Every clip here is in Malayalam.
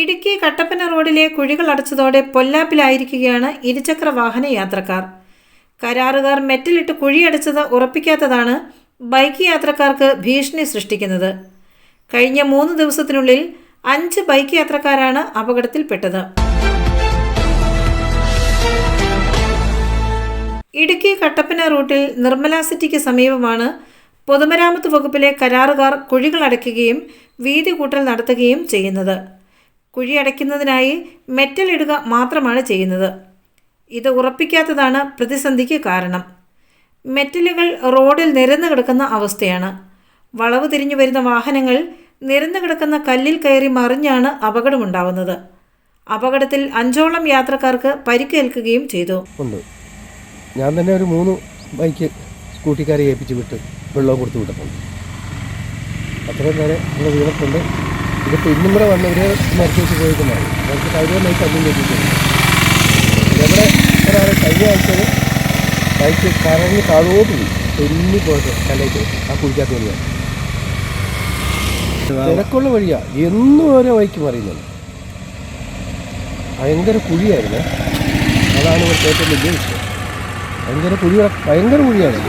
ഇടുക്കി കട്ടപ്പന റോഡിലെ കുഴികൾ അടച്ചതോടെ പൊല്ലാപ്പിലായിരിക്കുകയാണ് ഇരുചക്ര വാഹന യാത്രക്കാർ. കരാറുകാർ മെറ്റലിട്ട് കുഴിയടച്ചത് ഉറപ്പിക്കാത്തതാണ് ബൈക്ക് യാത്രക്കാർക്ക് ഭീഷണി സൃഷ്ടിക്കുന്നത്. കഴിഞ്ഞ മൂന്ന് ദിവസത്തിനുള്ളിൽ അഞ്ച് ബൈക്ക് യാത്രക്കാരാണ് അപകടത്തിൽപ്പെട്ടത്. ഇടുക്കി കട്ടപ്പന റൂട്ടിൽ നിർമ്മല സിറ്റിക്ക് സമീപമാണ് പൊതുമരാമത്ത് വകുപ്പിലെ കരാറുകാർ കുഴികൾ അടയ്ക്കുകയും വീതി കൂട്ടൽ നടത്തുകയും ചെയ്യുന്നത്. കുഴി അടയ്ക്കുന്നതിനായി മെറ്റൽ ഇടുക മാത്രമാണ് ചെയ്യുന്നത്. ഇത് ഉറപ്പിക്കാത്തതാണ് പ്രതിസന്ധിക്ക് കാരണം. മെറ്റലുകൾ റോഡിൽ നിരന്നു കിടക്കുന്ന അവസ്ഥയാണ്. വളവ് തിരിഞ്ഞു വരുന്ന വാഹനങ്ങൾ നിരന്നു കിടക്കുന്ന കല്ലിൽ കയറി മറിഞ്ഞാണ് അപകടമുണ്ടാവുന്നത്. അപകടത്തിൽ അഞ്ചോളം യാത്രക്കാർക്ക് പരിക്കേൽക്കുകയും ചെയ്തു. ഉണ്ട്. ഞാൻ തന്നെ ഒരു മൂന്ന് ബൈക്ക് സ്കൂട്ടിക്കാരെ ഏൽപ്പിച്ച് വിട്ട് വെള്ളം കൊടുത്തു വിട്ടിട്ടുണ്ട് അത്രയും നേരെ നമ്മൾ വീണിട്ടുണ്ട് ഇതിപ്പോൾ ഇന്നും കൂടെ വന്നവർ മരിച്ചു വെച്ച് പോയിട്ടുണ്ടാവും നമുക്ക് കഴിഞ്ഞ കല്ലും കെട്ടിയിട്ടുണ്ട് ഇവിടെ ഒരാൾ കഴിഞ്ഞ ആഴ്ചയിൽ ബൈക്ക് കറങ്ങി താഴോട്ട് പോയി തെന്നി പോയിട്ട് കല്ലേക്ക് ആ കുഴിക്കാത്ത വഴിയാണ് തിരക്കുള്ള വഴിയാ. എന്നും ഓരോ ബൈക്ക് പറയുന്നത്. ഭയങ്കര കുഴിയായിരുന്നു. അതാണ് ഇവിടുത്തെ ഏറ്റവും വലിയ വിഷയം. ഭയങ്കര കുഴി ഭയങ്കര കുഴിയാണ്.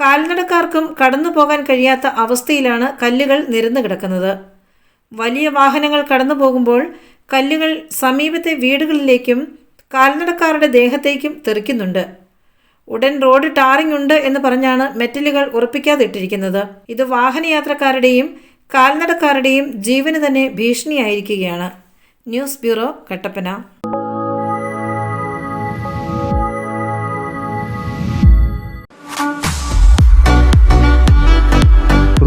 കാൽനടക്കാർക്കും കടന്നു പോകാൻ കഴിയാത്ത അവസ്ഥയിലാണ് കല്ലുകൾ നിരന്നു കിടക്കുന്നത്. വലിയ വാഹനങ്ങൾ കടന്നു പോകുമ്പോൾ കല്ലുകൾ സമീപത്തെ വീടുകളിലേക്കും കാൽനടക്കാരുടെ ദേഹത്തേക്കും തെറിക്കുന്നുണ്ട്. ഉടൻ റോഡ് ടാറിംഗ് ഉണ്ട് എന്ന് പറഞ്ഞാണ് മെറ്റലുകൾ ഉറപ്പിക്കാതിട്ടിരിക്കുന്നത്. ഇത് വാഹനയാത്രക്കാരുടെയും കാൽനടക്കാരുടെയും ജീവന് തന്നെ ഭീഷണിയായിരിക്കുകയാണ്. News bureau Kattappana.